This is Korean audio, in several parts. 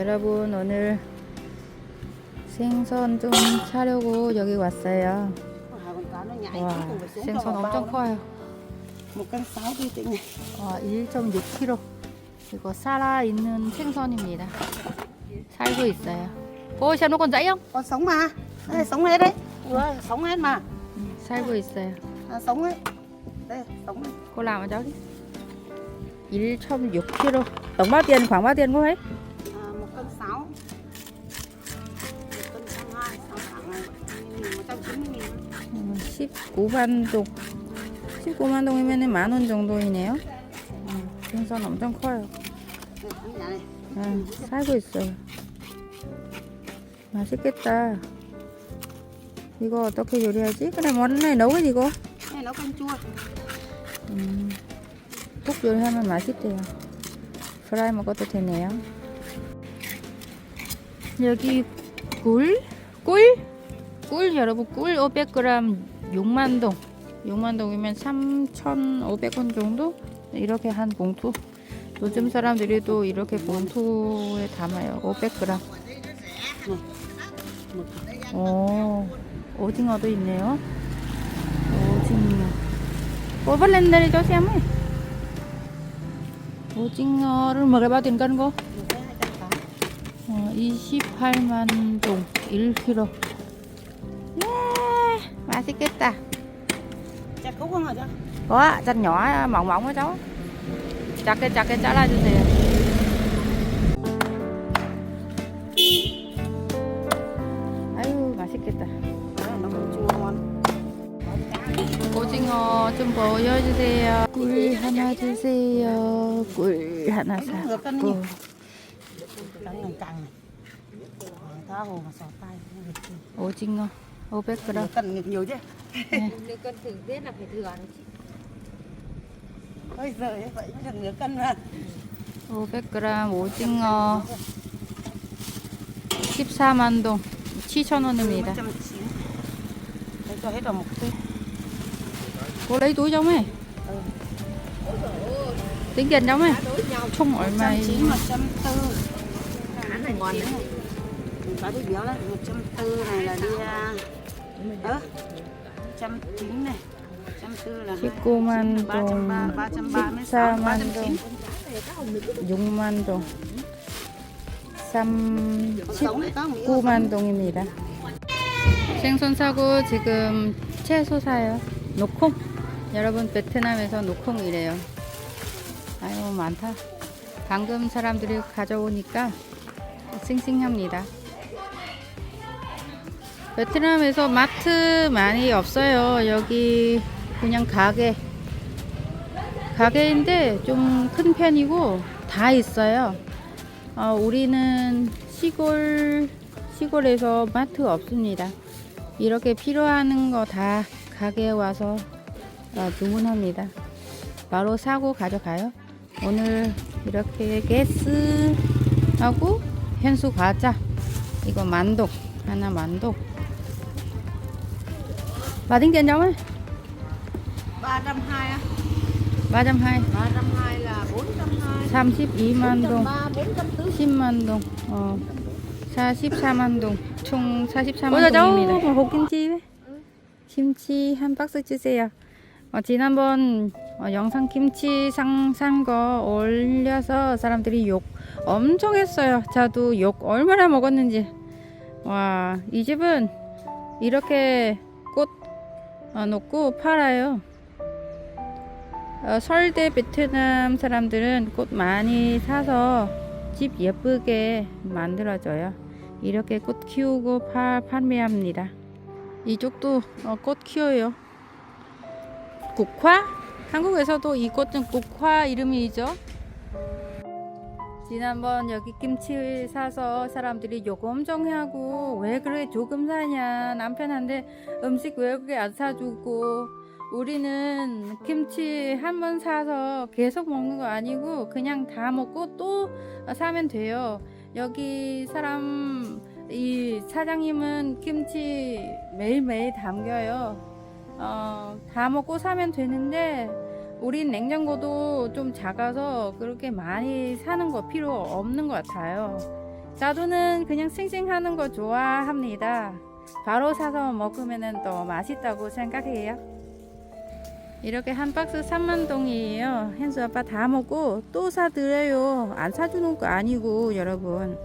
여러분 오늘 생선 좀 사려고 여기 왔어요. 와 생선 엄청 커요. 와 1.6kg 이거 살아 있는 생선입니다. 살고 있어요. 오 đây sống hết đấy Ủa, sống hết mà 응, 살고 있어요. hết đây sống hết cô làm cho cháu đi 1.6kg tổng bao tiền khoảng bao tiền cô ấy 19만동 19만동이면 만원 정도이네요. 생선 엄청 커요. 아, 살고 있어요. 맛있겠다. 이거 어떻게 요리하지? 그래 món này nấu cái 음, 요리하면 맛있대요. 프라이 먹어도 되네요. 여기 꿀? 꿀? 꿀? 여러분 꿀 500g 6만 동. 6만 동이면 3,500원 정도? 이렇게 한 봉투. 요즘 사람들이 또 이렇게 봉투에 담아요. 500g. một 오, 오징어도 있네요. 오징어. Xem ấy. 오징어를 먹어봐 된건 거? một cái hai trăm tám 어, 28만 동 1kg. 예, 맛있겠다. chặt khúc không hả cháu 와, 짠 nhỏ mỏng mỏng á cháu. 작게 작게 잘라주세요. 아유, 맛있겠다. Đấy, nó cũng chua ngon 오징어 좀 보여주세요. 꿀 하나 주세요. 꿀 하나 Nửa cân 사고. nhiều cân này càng này tha hồ mà xỏ tay không được chi. 오징어 500g. nửa cân nhiều- nhiều chứ Nếu cân thử biết là phải thừa đấy chị. ôi giời ơi, vậy mới được nửa cân mà 500g 오징어 14만 동 7,000원입니다. 190 Đấy, cho hết vào một tí Cô lấy túi cho mày. Tính tiền cho mày. 총 얼마에? 190 140 Cá này ngon đấy. Cá đi béo đấy 140 này là đi à, ơ 190 này 140 là 19만 동336 14만 동 6만 동 39만 동입니다. 생선 사고 지금 채소 사요. 노콩. 여러분 베트남에서 노콩이래요. 아유 많다. 방금 사람들이 가져오니까 싱싱합니다. 베트남에서 마트 많이 없어요. 여기 그냥 가게. 가게인데 좀 큰 편이고 다 있어요. 어, 우리는 시골 시골에서 마트 없습니다. 이렇게 필요한 거 다 가게에 와서 어, 주문합니다. 바로 사고 가져가요. 오늘 이렇게 가스하고 현수 과자 이거 만독 하나 만독 받은 게 nhau ấy? 320 á. 320 320 là 420 32만 동 3, 440 10만 동, 어, 44만 동, 총 44만 동입니다. 볶음김치, 김치 한 박스 주세요. 어, 지난번 어, 영상 김치 상산거 올려서 사람들이 욕 엄청 했어요. 저도 욕 얼마나 먹었는지. 와, 이 집은 이렇게 놓고 팔아요. 어, 설대 베트남 사람들은 꽃 많이 사서 집 예쁘게 만들어줘요. 이렇게 꽃 키우고 파, 판매합니다. 이쪽도 어, 꽃 키워요. 국화? 한국에서도 이 꽃은 국화 이름이죠. 지난번 여기 김치 사서 사람들이 욕 엄청 하고 왜 그래 조금 사냐 남편한테 음식 왜 그렇게 안 사주고 우리는 김치 한 번 사서 계속 먹는 거 아니고 그냥 다 먹고 또 사면 돼요. 여기 사람 이 사장님은 김치 매일매일 담겨요. 어, 다 먹고 사면 되는데 우린 냉장고도 좀 작아서 그렇게 많이 사는 거 필요 없는 것 같아요. 자두는 그냥 싱싱하는 거 좋아합니다. 바로 사서 먹으면 더 맛있다고 생각해요. 이렇게 한 박스 3만 동이에요. 현수 아빠 다 먹고 또 사드려요. 안 사주는 거 아니고 여러분.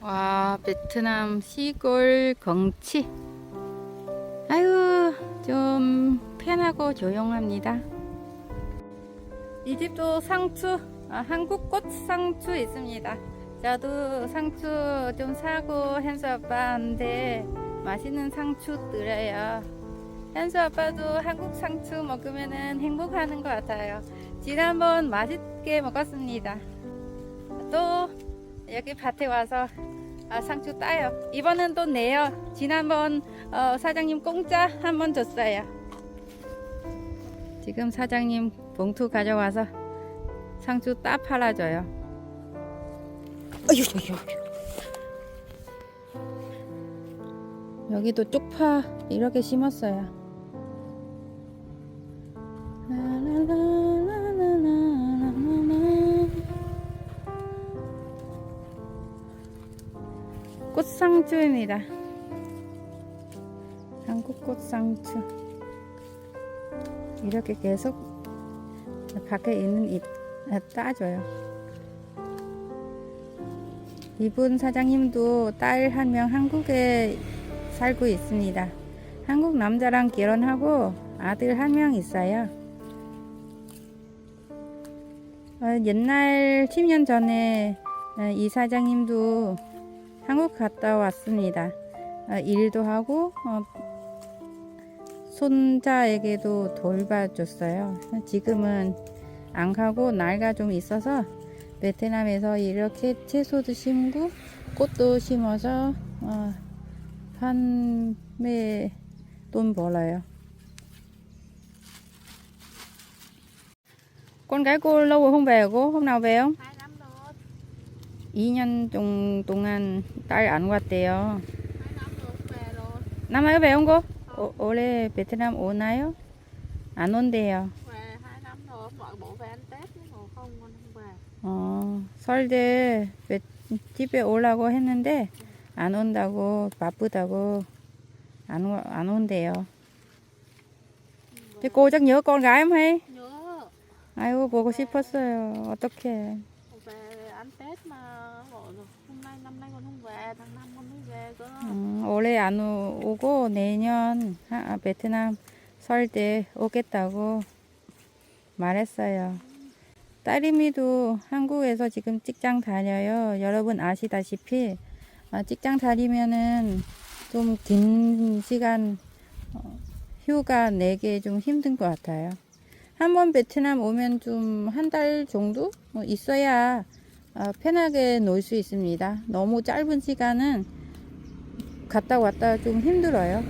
와 베트남 시골 경치. 아유 좀 편하고 조용합니다. 이 집도 상추, 아, 한국 꽃 상추 있습니다. 저도 상추 좀 사고 현수 아빠한테 맛있는 상추 드려요. 현수 아빠도 한국 상추 먹으면 행복하는 것 같아요. 지난번 맛있게 먹었습니다. 또 여기 밭에 와서 아, 상추 따요. 이번엔 또 내요. 지난번 어, 사장님 공짜 한 번 줬어요. 지금 사장님 봉투 가져와서 상추 따 팔아줘요. 여기도 쪽파 이렇게 심었어요. 꽃상추입니다. 한국 꽃상추. 이렇게 계속 밖에 있는 잎 따줘요. 이분 사장님도 딸 한 명 한국에 살고 있습니다. 한국 남자랑 결혼하고 아들 한 명 있어요. 어, 옛날 10년 전에 어, 이 사장님도 한국 갔다 왔습니다. 어, 일도 하고 어, 손자에게도 돌봐줬어요. 지금은 안 가고 나이가 좀 있어서 베트남에서 이렇게 채소도 심고 꽃도 심어서 어, 판매 돈 벌어요. Con gái cô lâu rồi không về cô? Hôm nào về không? hai năm rồi 2년 동, 동안 딸 안 왔대요. hai năm rồi không về rồi năm nay về không cô? 오, 올해 베트남 오나요? 안 온대요. về hai năm rồi mọi bộ về ăn tết nhưng mà không con không về 어, 베- 집에 오려고 했는데 안 온다고 바쁘다고 안, 오- 안 온대요. Thế cô chắc nhớ con gái không hay? nhớ 아이고 보고 싶었어요. 어떡해. về ăn tết mà bảo rồi hôm nay năm nay con không về tháng năm con mới về cơ 음, 올해 안 오- 오고 내년 하- 베트남 설 때 오겠다고 말했어요. 딸이미도 한국에서 지금 직장 다녀요. 여러분 아시다시피 아, 직장 다니면은 좀 긴 시간 어, 휴가 내기 좀 힘든 것 같아요. 한번 베트남 오면 좀 한 달 정도 뭐 있어야 어, 편하게 놀 수 있습니다. 너무 짧은 시간은 갔다 왔다 좀 힘들어요.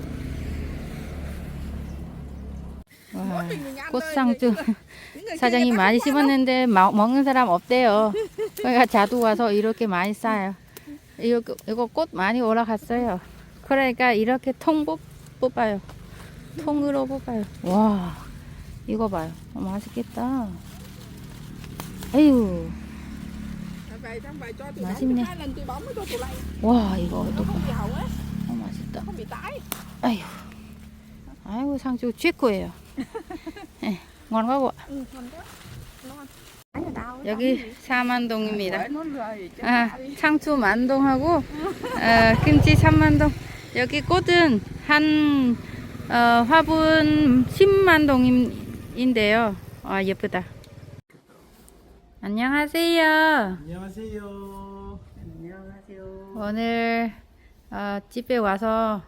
와, 꽃상추 사장이 많이 심었는데 마- 먹는 사람 없대요. 그러니까 자두 와서 이렇게 많이 싸요. 이거 이거 꽃 많이 올라갔어요. 그러니까 이렇게 통 뽑, 뽑아요. 통으로 뽑아요. 와, 이거 봐요. 어, 맛있겠다. 아유, này 와 이거 어, 맛있다. không bị tái 아유, 아이고 상추 ngon quá ạ. ừ ngon quá đâu 여기 사만동입니다. 아, đi. 상추 만동하고 어, 김치 3만동. 여기 꽃은 한 어, 화분 10만동인데요. 아, 예쁘다. 안녕하세요. 안녕하세요. 오늘 어, 집에 와서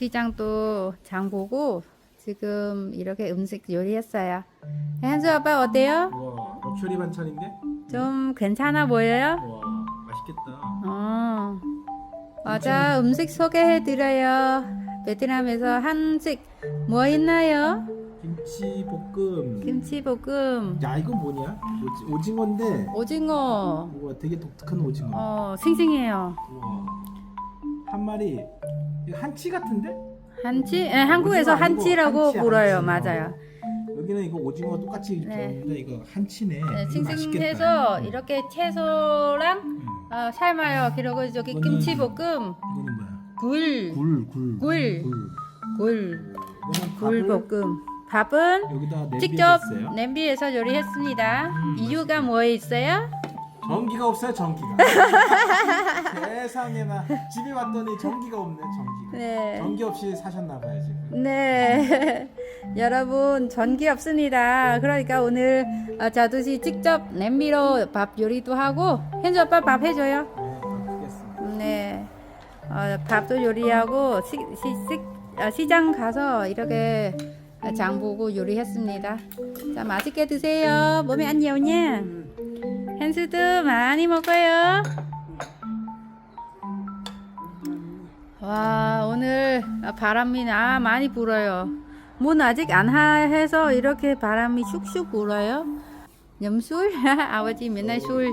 시장도 장 보고 지금 이렇게 음식 요리했어요. 한수 아빠 어때요? 우와, 럭셔리 반찬인데? 좀 괜찮아 보여요? 우와, 맛있겠다. 어. 맞아, 음식 소개해드려요. 베트남에서 한식 뭐 있나요? 김치 볶음. 김치볶음, 야, 이거 뭐냐? 오지, 오징어인데. 오징어, 우와, 되게 독특한 오징어. 어, 싱싱해요. 우와. 한 마리. 이거 한치 같은데? 한치? 예, 한국에서 오징어 아니고 한치라고 한치야, 불어요. 한치. 맞아요. 여기는 이거 오징어 똑같이 네. 줬는데 이거 한치네. 네, 이거 맛있겠다. 싱싱해서 음. 이렇게 채소랑 음. 어, 삶아요. 그리고 저기 이거는- 김치볶음, 이거는 뭐야? 굴, 굴, 굴. 굴. 굴. 굴, 이거는 밥을 굴볶음. 밥은 여기다 냄비에 직접 냈어요. 냄비에서 요리했습니다. 음, 이유가 뭐에 있어요? 전기가 없어요, 전기가. 세상에나 집에 왔더니 전기가 없네, 전기가. 네. 전기 없이 사셨나 봐요, 지금. 네. 여러분, 전기 없습니다. 그러니까 오늘 어, 자두씨 직접 냄비로 밥 요리도 하고, 현주 아빠 밥 해줘요. 네. 네. 어, 밥도 요리하고, 시, 시, 시, 어, 시장 가서 이렇게 장 보고 요리했습니다. 자, 맛있게 드세요. 몸에 안 좋냐? 현수도 많이 먹어요. 와, 오늘 바람이 나 많이 불어요. 문 아직 안 하, 해서 이렇게 바람이 슉슉 불어요. 염술? 아버지 맨날 술.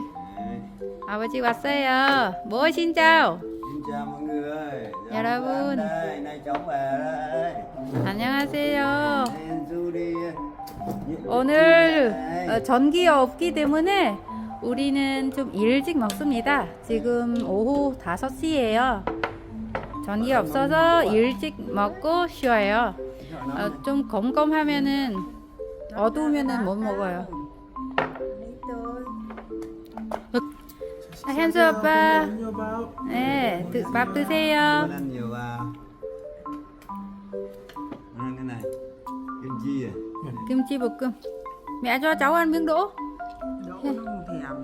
아버지 왔어요. 뭐 về đây 안녕하세요. 오늘 어, 전기가 없기 때문에 우리는 좀 일찍 먹습니다. 지금 오후 5시예요. 전기 없어서 일찍 먹고 쉬어요. 어, 좀 컴컴하면은 어두우면은 못 먹어요. 아, 현수 밥. 네, 드- 밥 드세요. Kim chi 김치 볶음. mẹ cho cháu ăn miếng đỗ.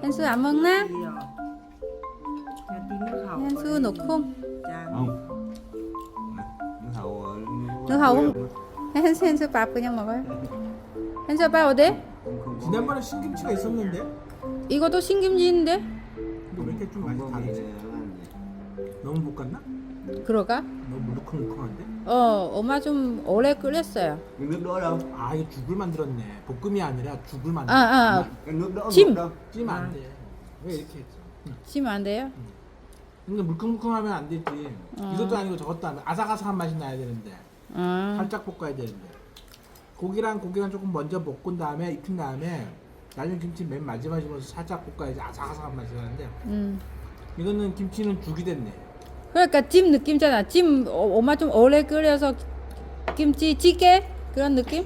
현수 안 먹나? 현수 놓고. chan Không Nước hậu ờ, nước hậu không? 현수 현수 밥 그냥 먹어요. 현수 아빠 어디? 지난번에 신김치가 있었는데 이것도 신김치인데? 근데 왜 이렇게 좀 Không 많이 có 다르지? nghề làm gì 너무 볶았나? 그러가? 어, 엄마 좀 오래 끓였어요. Cái nước đỗ đâu 아 이거 죽을 만들었네. 볶음이 아니라 죽을 아, 만들었. 아, Cái nước đỗ Chim. luộc đâu 찌면 안 돼. 왜 이렇게 했지? 응. 치면 안 돼요? 근데 물컹물컹하면 안 되지. 어. 이것도 아니고 저것도 아니고 아삭아삭한 맛이 나야 되는데 아, 살짝 볶아야 되는데 고기랑 고기랑 조금 먼저 볶은 다음에 익힌 다음에 나중에 김치 맨 마지막에 집어서 살짝 볶아야지 아삭아삭한 맛이 나는데 음. 이거는 김치는 죽이 됐네. 그러니까 찜 느낌잖아. 찜 어, 엄마 좀 오래 끓여서 김치 찌개 그런 느낌?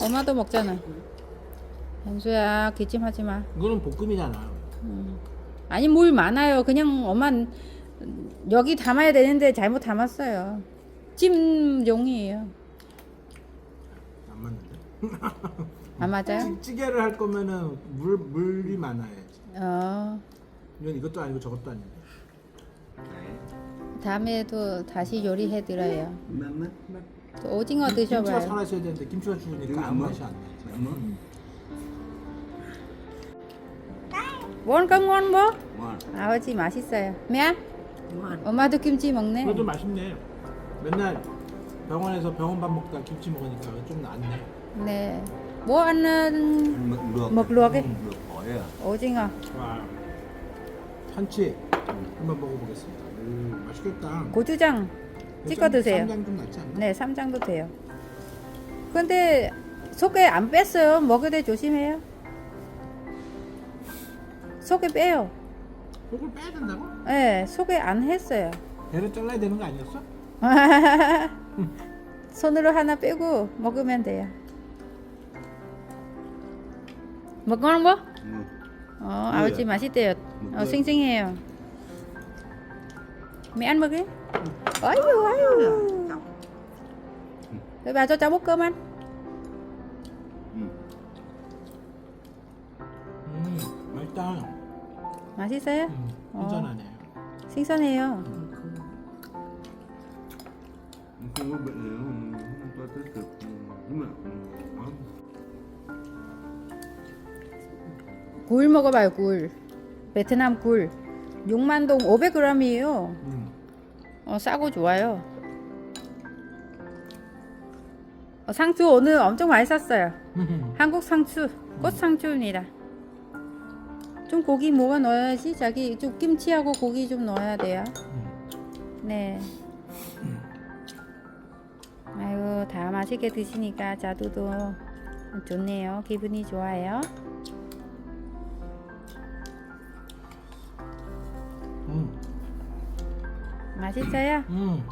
엄마도 먹잖아. 현수야 기침하지 마. 이거는 볶음이잖아. 아니 물 많아요. 그냥 엄마 여기 담아야 되는데 잘못 담았어요. 찜용이에요. 안 맞는데. 안 맞아요? 찌, 찌개를 할 거면은 물 물이 많아야지. 어. 이건 이것도 아니고 저것도 아닌데. Đấy 다음에도 다시 요리해 드려요. 또 오징어 김치가 드셔봐요. 살아있어야 되는데 김치가 죽으니까 아무 맛이 안 나지. Mắm 뭔 건건 뭐? 아버지 맛있어요. 미안. ngon 엄마도 김치 먹네. 그래도 맛있네. 맨날 병원에서 병원 밥 먹다 김치 먹으니까 좀 낫네. 네. 뭐 luộc luộc ấy. Luộc khỏi à 오징어. 와, 한치 한번 먹어보겠습니다. 오, 맛있겠다. 고추장 찍어 드세요. 쌈장 좀 낫지 않나? 네, 쌈장도 돼요. 근데 속에 안 뺐어요. 먹을 때 조심해요. 속에 빼요. 속을 빼야 된다고? 네, 속에 안 했어요. 배를 잘라야 되는 거 아니었어? 손으로 하나 빼고 먹으면 돼요. 먹는 거? Ngon 어, 아버지 맛있대요. 어, 싱싱해요. Mẹ ăn một cái 아유 아유 rồi bà cho cháu bốc cơm ăn Ừ. 음, 맛있다. 맛있어요? 음, 어. 신선하네. 신선해요 Không có bệnh gì không Không có tích cực Nhưng mà ngon 굴 먹어봐요 굴 베트남 굴 6만동 500g이에요 음. 어, 싸고 좋아요. 어, 상추 오늘 엄청 많이 샀어요. 한국 상추 꽃 상추입니다. 좀 고기 뭐가 넣어야지 자기 좀 김치하고 고기 좀 넣어야 돼요. 네. 아이고 자두 다 맛있게 드시니까 자두도 좋네요. 기분이 좋아요. 음, 맛있어요? 음,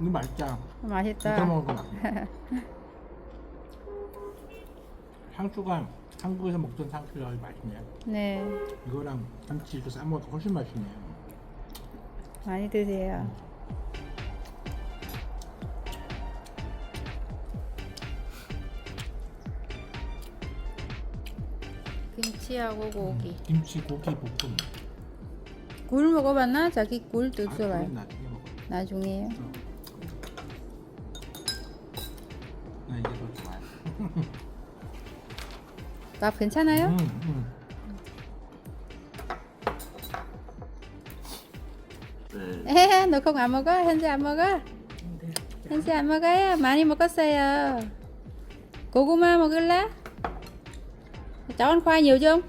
이거 맛있다. 맛있다. 이따 먹을 거 맛있네. 상추가 한국에서 먹던 상추가 맛있네. 네, 이거랑 김치 이렇게 싸 먹으니까 훨씬 맛있네. 많이 드세요. 김치하고 고기. 김치 고기 볶음. 굴 먹어봤나? 자기 굴 아, 드셔봐요. 그건 나중에 먹어. 나중에요. 나 이게 더 좋아해. 밥 괜찮아요? 음, 음. 네. 에, 너꼭안 먹어? 현지 안 먹어? 현지 안 먹어요? 많이 먹었어요. 고구마 먹을래? cháu ăn khoai nhiều chưa?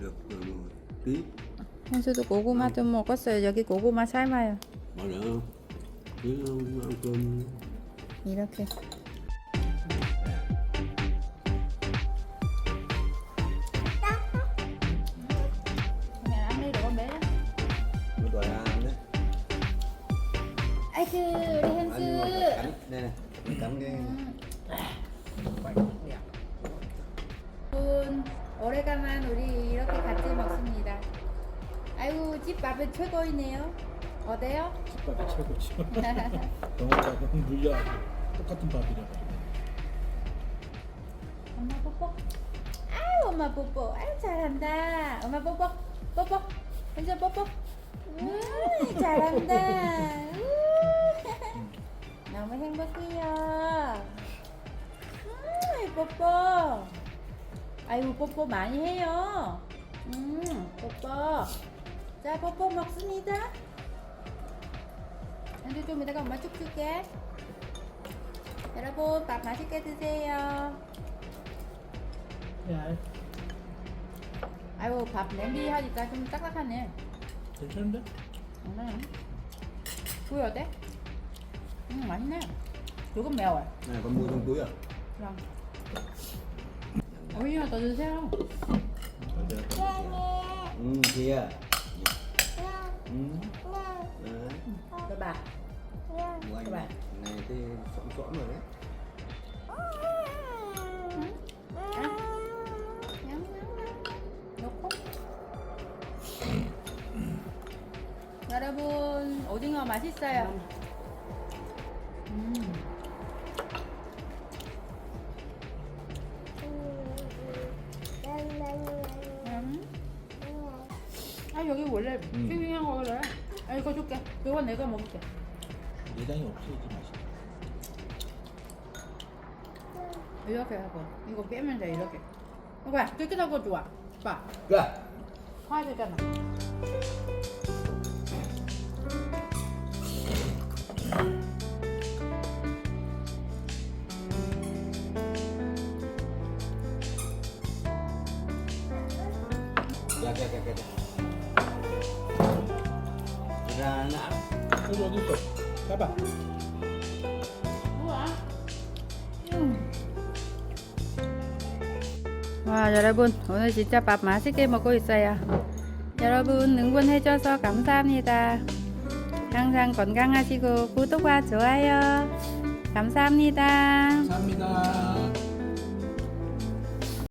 được rồi một tí 현수도 고구마 좀 먹었어요. 여기 고구마 삶아요. cơm 이렇게. 최고이네요. 어때요? 집밥이 최고지. 영어밥은 물려 똑같은 밥이라 가지고. 엄마 뽀뽀. 아유 엄마 뽀뽀. 아유 잘한다. 엄마 뽀뽀. 뽀뽀. 현수 뽀뽀. 음, 잘한다. 음. 너무 행복해요. 음, 뽀뽀. 아이고 뽀뽀 많이 해요. 음, 뽀뽀. 자, 뽀뽀 먹습니다. 현수 좀 이따가 엄마 쭉 줄게. 여러분 밥 맛있게 드세요. 야, 아이고 밥 냄비 하니까 좀 딱딱하네. 괜찮은데? 음. 구이 어때? 음 맛있네. 매워요. này con mua trong túi à 그럼. 오이어 더 드세요. ừ kia ừ đấy 그 봐. của anh Các bạn. này thì sõn sõn rồi đấy 넣고. 여러분 오징어 맛있어요. 음. 음. 이거 줄게. 이건 내가 먹을게. 내장이 없어야지 맛이. 이렇게 하고 이거 빼면 돼 이렇게. 이거야 깨끗한 거 좋아. 봐. kìa 화야 되잖아. kìa ra nã 여기 어디 있어? 우와. 와 여러분 오늘 진짜 밥 맛있게 먹고 있어요. 여러분 응원해줘서 감사합니다. 항상 건강하시고 구독과 좋아요 감사합니다. 감사합니다.